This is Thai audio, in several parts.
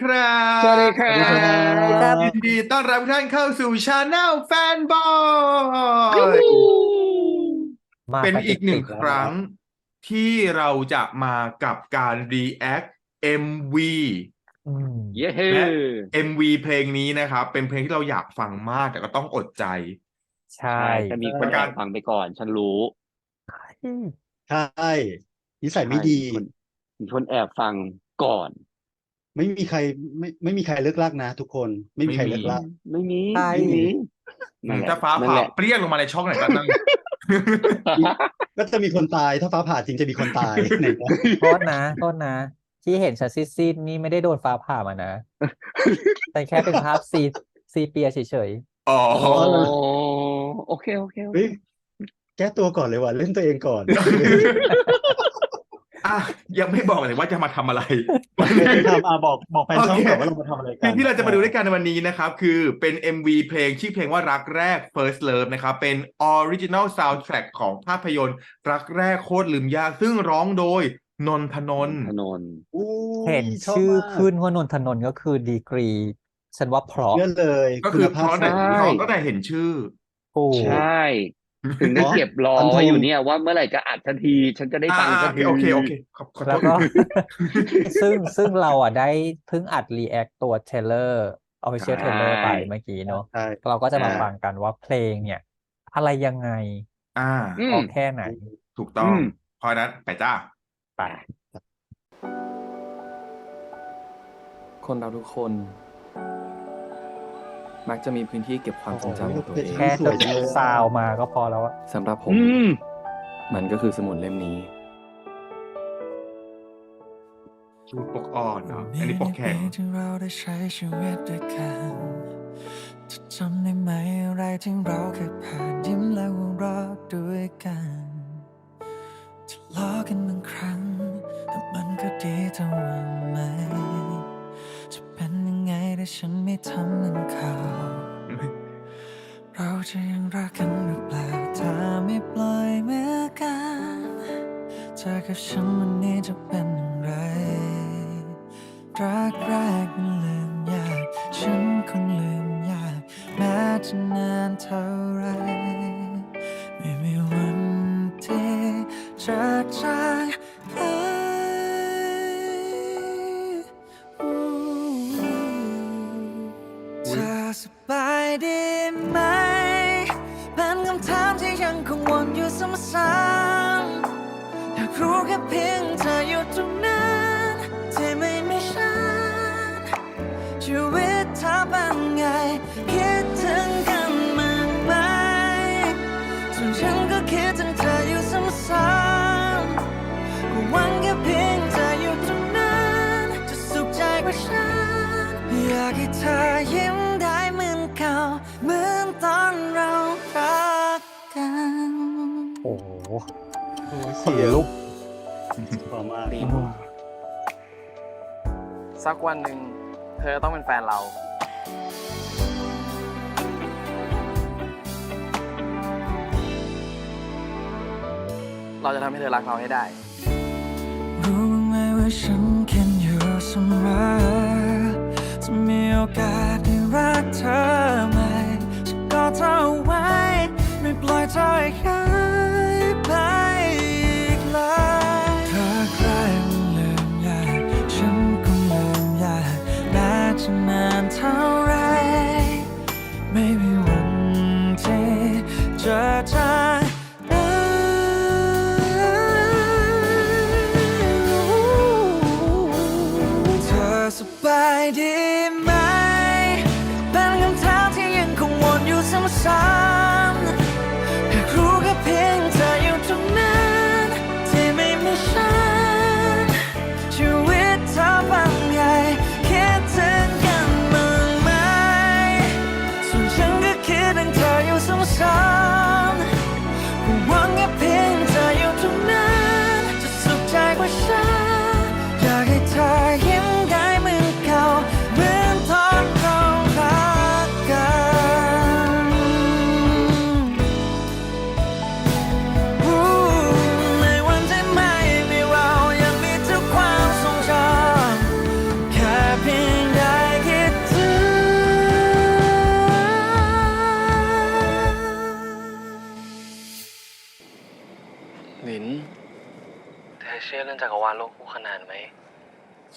ดีครับ สวัสดีครัสวัสดีครับบยินดีต้อนรับทุกท่านเข้าสู่ช anel แฟนบอยมาเป็นอีกหนึ่งติดๆแล้วครั้งที่เราจะมากับการ react MV อืมเย้เฮ้และ MV เพลงนี้นะครับ เป็นเพลงที่เราอยากฟังมากแต่ก็ต้องอดใจ ใช่จะมีคนแอบฟังไปก่อน ฉันรู้ ใช่นิสัยไม่ดีใช่มีคนแอบฟังก่อน ไม่มีใครไม่ไม่มีใครเลิกลากนะทุกคน ไม่มีใครไม่มีเลิกลากไม่มีใช่ไม่มีนั่นแหละถ้าฟ้านั่นผ่าแหละเปรี้ยงลงมาในช่องไหนก็นั่งก็จะมีคนตายถ้าฟ้าผ่าจริงจะมีคนตายไหนนะโทษนะโทษนะ ที่เห็นฉันซีดๆนี่ไม่ได้โดนฟ้าผ่ามานะ แต่แค่เป็นภาพซีซีเปียเฉยอ๋อโอ้โอเคโอเคโอเคเฮ้ยแก้ตัวก่อนเลยว่ะเล่นตัวเองก่อน อะยังไม่บอกเลยว่าจะมาทำอะไรไปทำอะบอกบอกแฟนช่องโอเคก่อนว่าเรามาทำอะไรกัเพลนงที่เราจะมาดูด้วยกันในวันนี้นะครับ คือเป็น MV เพลงชื่อเพลงว่ารักแรก First Love นะครับ เป็น Original Soundtrack ของภาพยนตร์ รักแรกโคตรลืมยาก ซึ่งร้องโดยนนทนนท์ถนนอู้ๆเห็นชบชื่อมากขึ้นว่านนทนนท์ก็คือดีกรีฉันว่าเพราะเยอะเลย ก็คือณเพภาพราะแต่สูงเพราะก็แต่เห็นชื่อโอ้ใช่ ถึงได้เก็บรอฟันธงไว้อยู่เนี่ยว่าเมื่อไหร่จะอัดทันที ฉันจะได้ฟังอ่าทันทีโอเคโอเคขอขอโทแล้วษก็ซึ่งซึ่งเราอะได้เพิ่งอัดรีแอคตัวเทเลอร์ official ใช่ trailer ไปเมื่อกี้เนาะใช่เราก็จะมาอ่าฟังกันว่าเพลงเนี่ย อะไรยังไง อ่าอือมอกแค่ไหน ถูกต้องอืมเพราะฉะนั้นไปจ้าไปคนเราทุกคน มักจะมีพื้นที่เก็บความทรงจำของตัวเอง แค่สวยจังเลยซาวมาก็พอแล้วอะสำหรับผมอืมมันก็คือสมุดเล่มนี้ชูปกอ่อนเนาะอันนี้ปกแข็งในปีที่เราได้ใช้ชีวิตด้วยกันจะจำได้ไหมอะไรที่เราเคยผ่านยิ้มและหัวเราะด้วยกันทะเลาะกันบางครั้งแต่มันก็ดีเท่าวันไหม ถ้าฉันไม่ทำหมือนเขาเราจะยังรักกันหรือเปล่าถ้าไม่ปล่อยมือกันเธอกับฉันวันนี้จะเป็นอย่างไร รักแรกมันลืมยาก ฉันคงลืมยาก แม้จะนานเท่าไร สบายดีไหมเป็นคำถามที่ยังคงวนอยู่ซ้ำๆอยากรู้แค่เพียงเธออยู่ตรงนั้น โหโอ้ยขนเสียลุกพอมากสักวันหนึ่งเธอต้องเป็นแฟนเรา เราจะทำให้เธอรักเราให้ได้ รู้บ้างไหมว่าฉันคิดอยู่เสมอจะมีโอกาสได้รักเธอไหม เ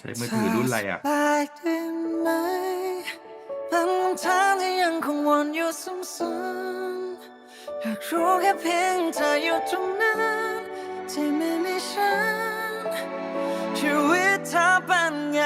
ช้มือถือรุ่นอะไรอะ สบายดีไหมเป็นคำถามที่ยังคงวนอยู่ซ้ำๆอยากรู้แค่เพียงเธออยู่ตรงนั้นที่ไม่มีฉันชีวิตเธอเป็นไง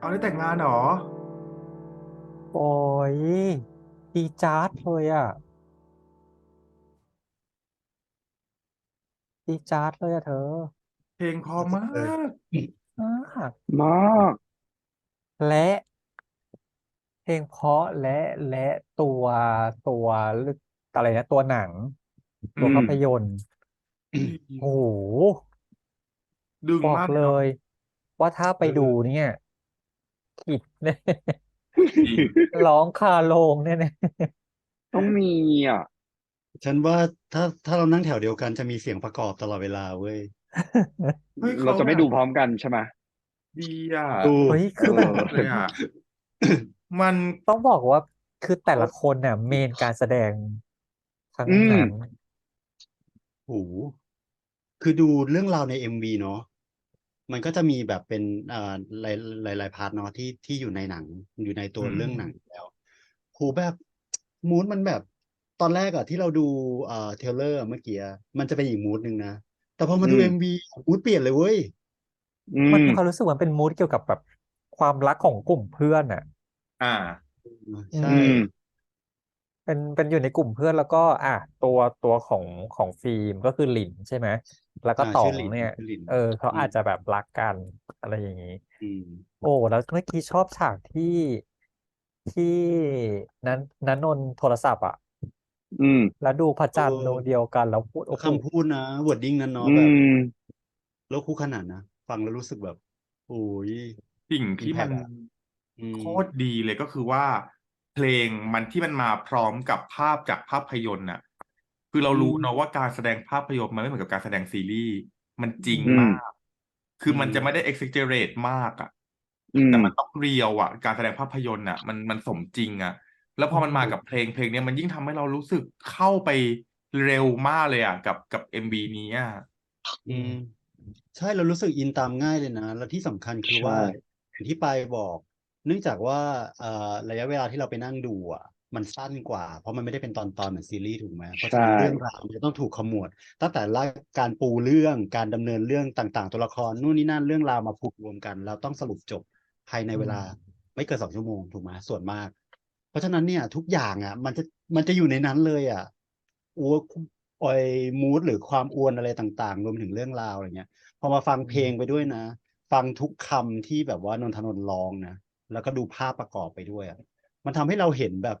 เอาได้แต่งงานเหรอ โอ้ยดีจ๊าดเลยอะดีจ๊าดเลยอะเธอเพลงเพอมากมากมากและเพลงเพราะและและตัวตัวอะไรนะตัวหนัง ตัวอืมภาพยนตร์โอ้โหดึงบอกมากเลยว่าถ้าไปเออดูเนี่ย ขิดแน่จริงร้องคาโรงแน่ต้องมีอะ ฉันว่าถ้าถ้าเรานั่งแถวเดียวกันจะมีเสียงประกอบตลอดเวลาเว้ยเฮ้ยเราจะไม่แบบดูพร้อมกันใช่ไหมดีอะดูเฮ้ยคือแบบเลยอะมันต้องบอกว่าคือแต่ละคนเนี่ยเมนการแสดงทั้งอืมนั้นโหคือดูเรื่องราวในเอ็มวีเนาะ มันก็จะมีแบบเป็นเอ่อหลายหลายหลายพาร์ทเนาะที่ที่อยู่ในหนังอยู่ในตัวอืม เรื่องหนังอยู่แล้วโหแบบมูดมันแบบตอนแรกอะที่เราดูเอ่อเทรลเลอร์เมื่อกี้อะมันจะเป็นอีกมูดหนึ่งนะแต่พอมาดูอืม เอ็มวีมูดเปลี่ยนเลยเว้ย อืมันมมีความรู้สึกว่าเป็นมูดเกี่ยวกับแบบความรักของกลุ่มเพื่อนอะ อ่า ใช่ อืม เป็นเป็นอยู่ในกลุ่มเพื่อนแล้วก็ อะตัวตัวของของฟิล์มก็คือหลินใช่ไหมแล้วก็อ่าต๋อชื่องหลินเนี่ย ชื่อหลินเออเขาอืมอาจจะแบบรักกันอะไรอย่างนี้ อืมโอ้แล้วเมื่อกี้ชอบฉากที่ที่นั้นนันนนท์โทรศัพท์อะ อืม แล้วดูพระจันทร์เออดวงเดียวกันแล้วพูดโอ้โหคำพูดนะวอร์ดดิ้งนั้นเนาะอืแบบมโลกคู่ขนานนะฟังแล้วรู้สึกแบบโอ้ย สิ่งที่มัน Impact อะอืมโคตรดีเลยก็คือว่า เพลงมันที่มันมาพร้อมกับภาพจากภาพยนตร์น่ะ คือเรารู้อืมเนาะว่าการแสดงภาพยนตร์มันไม่เหมือนกับการแสดงซีรีส์มันจริงอืมมาก คือมันอืมจะไม่ได้ exaggerate มากอะอืมแต่มันต้องเรียวอะ การแสดงภาพยนตร์อะ มันมันสมจริงอะ แล้วพอมันมากับเพลงเพลงเนี้ยมันยิ่งทำให้เรารู้สึกเข้าไปเร็วมากเลยอะ กับกับเอ็มบีนี้อะอืมใช่เรารู้สึกอินตามง่ายเลยนะ แล้วที่สำคัญคือว่าใช่อย่างที่ปายบอก เนื่องจากว่าเอ่อระยะเวลาที่เราไปนั่งดูอะมันสั้นกว่า เพราะมันไม่ได้เป็นตอนตอนเหมือนซีรีส์ถูกไหมเพราะฉะนั้นใช่เรื่องราวมันจะต้องถูกขมวด ตั้งแต่ละการปูเรื่องการดำเนินเรื่องต่าง ๆ ตัวละครนู่นนี่นั่นเรื่องราวมาผูกรวมกันแล้วต้องสรุปจบภายในเวลาไม่เกินสองชั่วโมงถูกไหมส่วนมาก เพราะฉะนั้นเนี่ยทุกอย่างอะ มันจะมันจะอยู่ในนั้นเลยอะอ้วไอมูดหรือความอวนอะไรต่าง ๆ รวมถึงเรื่องราวอะไรเงี้ยพอมาฟังเพลงไปด้วยนะ ฟังทุกคำที่แบบว่านนทนนท์ร้องนะ แล้วก็ดูภาพประกอบไปด้วยอะมันทำให้เราเห็นแบบ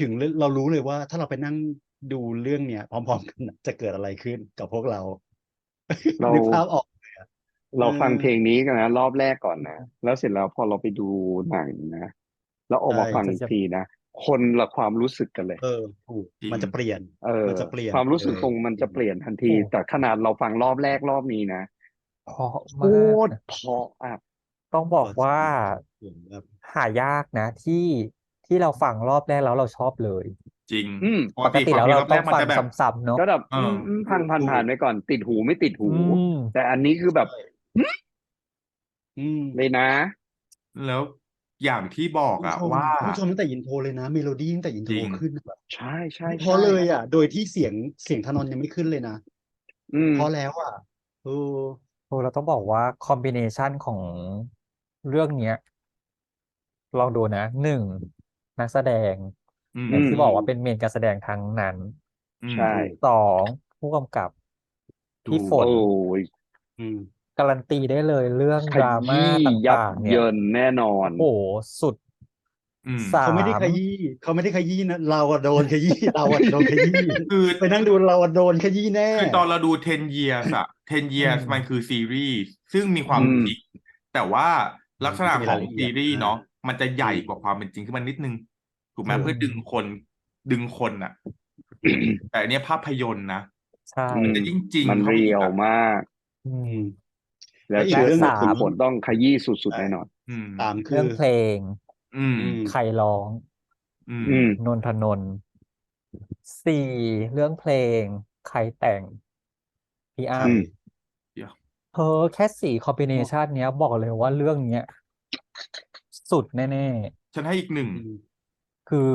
ถึงเรารู้เลยว่า ถ้าเราไปนั่งดูเรื่องเนี้ยพร้อม ๆ กันน่ะจะเกิดอะไรขึ้นกับพวกเราเรานึกภาพออกเราฟังเออเพลงนี้กันนะรอบแรกก่อนนะแล้วเสร็จแล้วพอเราไปดูหนังนะแล้วออกมาใช่ฟังอีกทีนะคนละความรู้สึกกันเลย เออถูกจริงมันจะเปลี่ยน เออมันจะเปลี่ยน ความรู้สึกเลยคงมันจะเปลี่ยนทันทีโอ้แต่ขนาดเราฟังรอบแรกรอบนี้นะเพราะโคมากตรนะเพราะอะ ต้องบอกว่าเสียงแบบหายากนะที่ที่เราฟังรอบแรกแล้วเราชอบเลย จริงอืมปกติแล้วเราฟัต้องเพลงรอบแรกมันฟังจะแบบซ้ำๆเนาะก็แบบเอออืมพันผ่านผ่านๆไปก่อน ติดหูไม่ติดหูอืมแต่อันนี้คือแบบอืมเลยนะ แล้วอย่างที่บอกอะผู้ชมว่าผู้ชมตั้งแต่อินโทรเลยนะ เมโลดี้ตั้งแต่อินโทรจริงขึ้นแบบใช่ใช่เพราะใช่เลยอะ โดยที่เสียงเสียงธนนท์ยังไม่ขึ้นเลยนะอืมเพราะแล้วอะเออโอ้เราต้องบอกว่าคอมบิเนชันของ เรื่องเนี้ย ลองดูนะหนึ่งนักแสดงอืมอย่างที่อืมบอกว่าเป็นเมนการแสดงทั้งนั้นอืมใช่ สองผู้กำกับพี่ถูกฝนโอ้ยอืม การันตีได้เลยเรื่องขดราม่ายี้ยับต่างๆ เนี่ยเยินแน่นอน โอ้โหสุดอืมสามเขาไม่ได้ขยี้เขาไม่ได้ขยี้นะเราอะโดนขยี้เราอะโดนขยี้คือ ไปนั่งดูเราอะโดนขยี้แน่ คือตอนเราดู 10 years อะ10 years อืม มันคือซีรีส์ ซึ่งมีความอืม จริงแต่ว่า ลักษณะมันจะมีของรายละเอียดซีรีส์เนาะอ่ามันจะใหญ่กว่าความเป็นจริงขึ้นมานิดนึง ถูกไหมอืมเพื่อดึงคนดึงคนอะแต่อันเนี้ยภาพยนตร์นะใช่อืมันมจะยิ่งจริงมันเข้าไปเรีอีกยวอะมาก อืม แล้วและอีกเชื่อเรื่องหนึ่งสามผลต้องขยี้สุดๆใช่แน่นอนอืมตามคืเรื่อองเพลงอืมอืมใครร้อง อืมอืมนนทนนท์สี่เรื่องเพลง ใครแต่งพี่อ้อืมำ เธอแค่สี่คอมบิเนชันเนี้ยบอกเลยว่าเรื่องเนี้ย สุดแน่ฉันให้อีกหนึ่งอืมๆคือ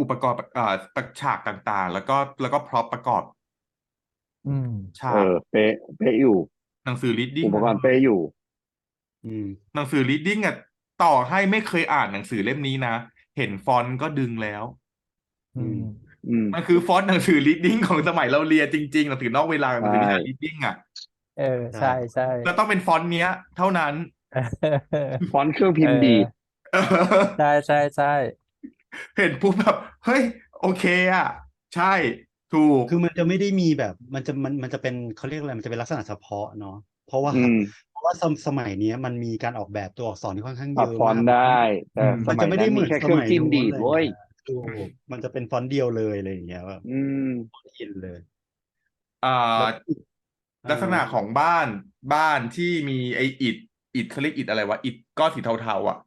อุปกรณ์อ่าฉากต่างๆ แล้วก็แล้วก็พร็อพประกอบอืม ฉาเอกอเป๊ะเป๊ะอยู่ หนังสือ reading อุปกรณ์เป๊ะอยู่ อืม หนังสือ reading อะต่อให้ไม่เคยอ่านหนังสือเล่มนี้นะ เห็นฟอนต์ก็ดึงแล้ว อืมอื มมันคือฟอนต์หนังสือ reading ของสมัยเราเรียนจริงๆหนังสือนอกเวลาหนังสือวิชาใช่ reading อะเออใช่ใช่แล้วต้องเป็นฟอนต์เนี้ย เท่านั้น ฟอนต์เครื่องพิมพ์ดีดเออใช่ใช่ใช่เห็นปุ๊บแบบ เฮ้ย โอเคอะ ใช่ถูกคือมันจะไม่ได้มีแบบ มันจะมันมันจะเป็นเขาเรียกอะไรมันจะเป็นลักษณะเฉพาะเนาะเพราะว่าอืมเพราะว่าสมสมัยเนี้ยมันมีการออกแบบตัวอักษรที่ค่อนข้างปรัเยบอะฟอนต์มากได้แต่อืมสมันมัจะยไม่นั้ได้นเหมืมีอนแค่สเครื่องมัยจิ้มนู้นดีดอะไรเว้ยเงี้ย ถูกมันจะเป็นฟอนต์เดียวเลยอะไรอย่างเงี้ยแบบอืมอินเลยอ่าแล้วลักษณะของบ้านบ้านที่มีไออิฐอิฐเขาเรียกอิฐอะไรวะอิฐก้อนสีเทาๆอะ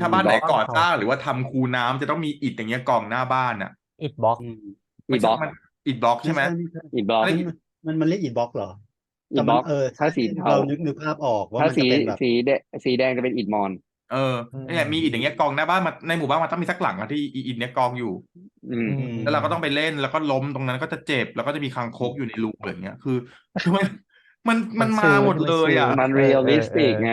ถ้าบ้านไหนบล็อกก่อสร้างหรือว่าทำคูน้ำจะต้องมีอิฐอย่างเงี้ยกองหน้าบ้านอะอิดบ็อกอืมอีบล็อกมันอิฐบล็อกใช่ไหมไม่ใช่อีบล็อกอะไรมันมันมันเรียกอีบ็อกเหรออีแต่บมัล็นอกเออถ้าสีเทาเรานึกนึกภาพออกว่าถ้ามันสีจะเป็นแบบสีแดงสีแดงจะเป็นอิฐมอน เออเนี่ยมีอิฐอย่างเงี้ยกองหน้าบ้านมาในหมู่บ้านมันต้องมีสักหลังอะที่อีอิฐเนี้ยกองอยู่อืมอืมแล้วเราก็ต้องไปเล่นแล้วก็ล้มตรงนั้นก็จะเจ็บแล้วก็จะมีคางคกอยู่ในรูอะไรอย่างเงี้ยคือคือมันมันมันมันมาซื้อหมดมันเลยอะซื้อมันเออเรียลลิสติกเออไง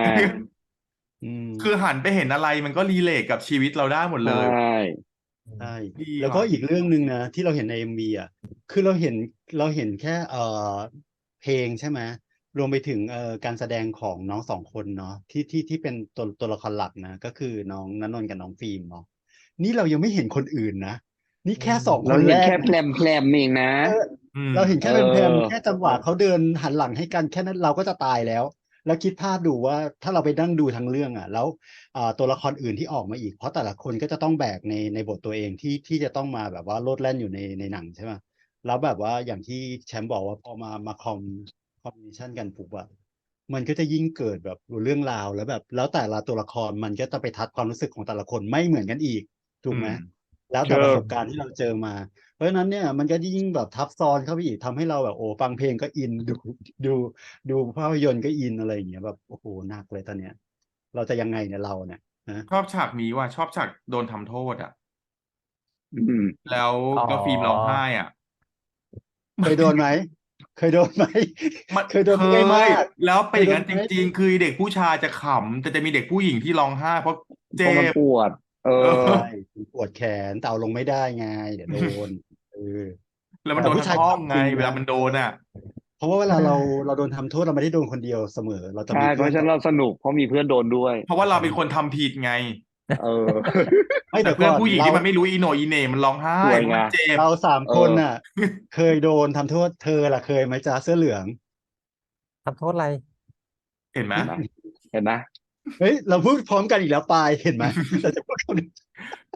อืมคือหันไปเห็นอะไรมันก็รีเลทกับชีวิตเราได้หมดใชเลย่ใช่ดีแล้วก็ว่ะอีกเรื่องหนึ่งนะที่เราเห็นในเอ็มวีอะคือเราเห็นเราเห็นแค่เอ่อเพลงใช่ไหม รวมไปถึงเอ่อการแสดงของน้องสองคนเนาะที่ที่ที่เป็นตัวตัวละครหลักนะ ก็คือน้องณนนท์กับน้องฟิล์มเนาะนี่เรายังไม่เห็นคนอื่นนะ นี่แค่สองคเรานเห็แรนกแค่นะแพลมแพลมเองนะ เอออืมเราเห็นแค่เออแพรมๆแค่จังหวะเขาเดินหันหลังให้กันแค่นั้นเราก็จะตายแล้ว แล้วคิดภาพดูว่าถ้าเราไปนั่งดูทั้งเรื่องอะ แล้วอ่าตัวละครอื่นที่ออกมาอีก เพราะแต่ละคนก็จะต้องแบกในในบทตัวเองที่ที่จะต้องมาแบบว่าโลดแล่นอยู่ในในหนังใช่ไหมแล้วแบบว่าอย่างที่แชมป์บอกว่าพอมามาคอม คอมบิเนชันกันปุ๊บอะมันก็จะยิ่งเกิดแบบเรื่องราวแล้วแบบ แล้วแต่ละตัวละครมันก็จะไปทัดความรู้สึกของแต่ละคนไม่เหมือนกันอีกถูกไหมอืมแล้วแต่เออประสบการณ์ที่เราเจอมา เพราะฉะนั้นเนี่ยมันก็ยิ่งแบบทับซ้อนเข้าไปอีกทำให้เราแบบโอ้ฟังเพลงก็อินดูดูดูภาพยนตร์ก็อินอะไรอย่างเงี้ยแบบโอ้โหหนักเลยตอนเนี้ยเราจะยังไงเนี่ยเราเนี่ยนะชอบฉากนี้ว่ะชอบฉากโดนทำโทษอะอืมแล้วอ๋อแล้วฟิล์มร้องไห้อะเคยโดนไหม เคยโดนไหมมันเคยโดนไม่มากแล้วเป็นอย่างนั้นเคจยโดนไหมริงๆ คือเด็กผู้ชายจะขำแต่จะมีเด็กผู้หญิงที่ร้องไห้เพราะเพเจ็ราะมันบปวด เออเออใช่ปวดแขนแต่เอาลงไม่ได้ไงเดี๋ยวโดนเออแล้วมันแต่โดนผู้ทั้ชายงห้องไงขำจริงนะเวลามันโดนอะ เพราะว่าเวลาเราเราโดนทำโทษเราไม่ได้โดนคนเดียวเสมอ เราจะใช่มีเพเพื่อนราะฉะนั้นเราสนุกเพราะมีเพื่อนโดนด้วย เพราะว่าเราเป็นคนทำผิดไง เออไม่แต่เดี๋ยวเพื่อนก่อนผู้หญิงเราที่มันไม่รู้อีโหนอีเหน่มันร้องไห้สวยไง มันเจ็บ เราสามเออคนน่ะ เคยโดนทำโทษเธอล่ะเคยไหมจ๊ะเสื้อเหลือง ทำโทษอะไรเห็นไหมเห็นไหมเห็นไหมเฮ้ย เราพูดพร้อมกันอีกแล้วปายเห็นไหมเราจะพูดคำนี้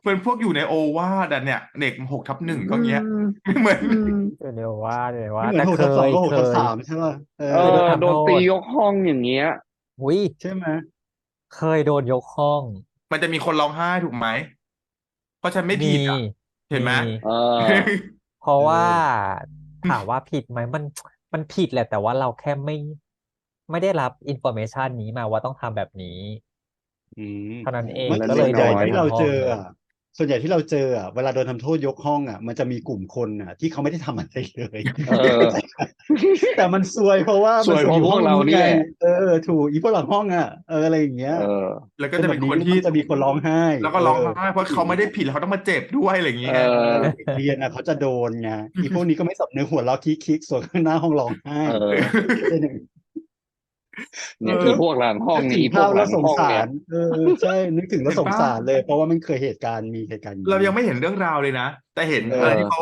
เป็นพวกอยู่ในโอวาทอะเนี่ย เด็กหกทับหนึ่งก็เงี้ยไม่เหมือน เดี๋ยวว่าเดี๋ยวว่าไม่เหมือนหกแต่ทับสองเคยก็หกเคทับยสามใช่ป่ะเอเอออโดนทำโทษโดนตียกห้องอย่างเงี้ยอุ้ยใช่ไหมเคยโดนยกห้อง มันจะมีคนร้องไห้ถูกไหม เพราะฉันไม่ผิดอะ เห็นไหมเออ เพราะว่าเอถามว่าผิดไหมมันมันผิดแหละ แต่ว่าเราแค่ไม่ไม่ได้รับอินโฟเมชันนี้มาว่าต้องทำแบบนี้อืมเท่านั้นเองไม่ก็ส่เลวยนโดใหญ่นไปที่ทั้เรางห้องเจอเลยอะ ส่วนใหญ่ที่เราเจออะเวลาโดนทำโทษยกห้องอะมันจะมีกลุ่มคนอะ ที่เขาไม่ได้ทำอะไรเลยเออแต่มันซวยเพราะว่าซวยเพราะมันพวกเราห้องนี่แหละไงเออถูกอีพวกหลังห้องอะเอออะไรอย่างเงี้ยเออแล้วก็จะเป็นคนแบบที่มัจะมีคนร้องไห้ แล้วก็ร้องเไห้เพราะเขาไม่ได้ผิดแล้วเขาต้องมาเจ็บด้วยอะไรอย่างเงี้เอยอเด็กเรียนอะเขาจะโดนไงอีพวกนี้ก็ไม่สำนึกหัวเราะคิกคิกส่วนข้างหน้าห้องร้องไห้เออเป็นอย่าง เนี่ยเอออีพวกหลังห้องนึกเนี่ยถึอีงพวภากพหลัแล้วงสงห้องสาเนี่ยรเออใช่นึกถึงแล้วเห็นสงปะสารเลย เพราะว่ามันเคยเหตุการณ์มีเหตุการณ์อย่างเรานี้ยังไม่เห็นเรื่องราวเลยนะ แต่เห็นเออออะไรที่เขา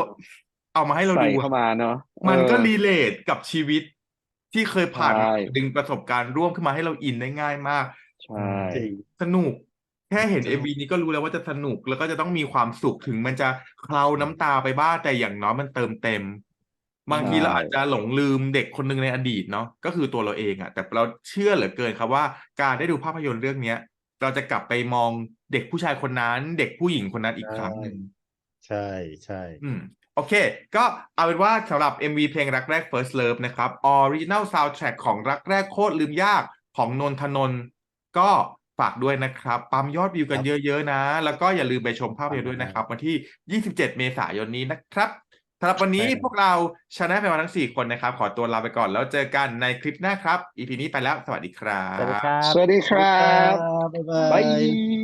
เอามาให้เราใส่ดูเข้ามาเนาะมันก็เออรีเลทกับชีวิตที่เคยผ่านมาใช่ดึงประสบการณ์ร่วมขึ้นมาให้เราอินได้ง่ายมากใช่จริงสนุกแค่เห็นสเอ็นุมกวีนี้ก็รู้แล้วว่าจะสนุกแล้วก็จะต้องมีความสุขถึงมันจะเคลาน้ำตาไปบ้างแต่อย่างน้อยมันเติมเต็ม บางทีเราอาจจะหลงลืมเด็กคนหนึ่งในอดีตเนาะก็คือตัวเราเองอะแต่เราเชื่อเหลือเกินครับว่า การได้ดูภาพยนตร์เรื่องเนี้ย เราจะกลับไปมองเด็กผู้ชายคนนั้น เด็กผู้หญิงคนนั้นอีกครั้งหนึ่งใช่ใช่อืมโอเค ก็เอาเป็นว่าสำหรับ MV เพลงรักแรก First Love นะครับ Original Soundtrack ของรักแรกโคตรลืมยากของนนทนนท์ก็ฝากด้วยนะครับ ปั๊มยอดวิวกันเยอะๆนะ แล้วก็อย่าลืมไปชมภาพยนตร์ด้วยนะครับ วันที่ 27 เมษายนนี้นะครับ สำหรับวันนี้พวกเราชนะไปมาทั้ง4คนนะครับ ขอตัวลาไปก่อนแล้วเจอกันในคลิปหน้าครับ EP นี้ไปแล้ว สวัสดีครับ สวัสดีครับ สวัสดีครับ บ๊ายบาบายย